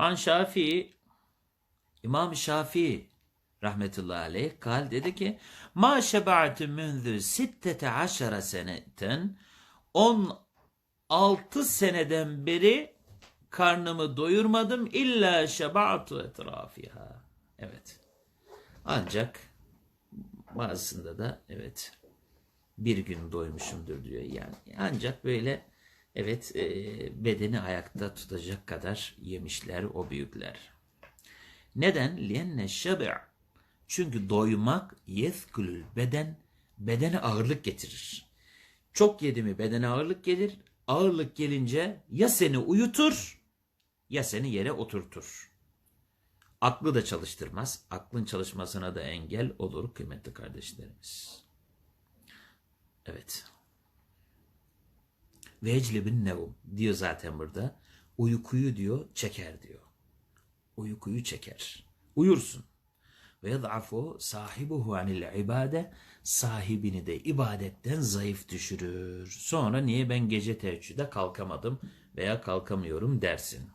An Şafii İmam Şafii rahmetullahi aleyh kal dedi ki ma şeba'tu münzü sittete aşara seneten 16 seneden beri karnımı doyurmadım illa şeba'tu etrafiha. Evet. Ancak bazısında da evet bir gün doymuşumdur diyor. Yani ancak böyle evet e, bedeni ayakta tutacak kadar yemişler o büyükler. Neden? Lienne şebi' Çünkü doymak yethkulül beden bedene ağırlık getirir. Çok yedi mi bedene ağırlık gelir. Ağırlık gelince ya seni uyutur ya seni yere oturtur. Aklı da çalıştırmaz. Aklın çalışmasına da engel olur kıymetli kardeşlerimiz. Evet. Ve eclebin nevum diyor zaten burada. Uykuyu diyor çeker diyor. Uykuyu çeker. Uyursun. Ve yad'afu sahibuhu anil ibade sahibini de ibadetten zayıf düşürür. Sonra niye ben gece teheccüde kalkamadım veya kalkamıyorum dersin.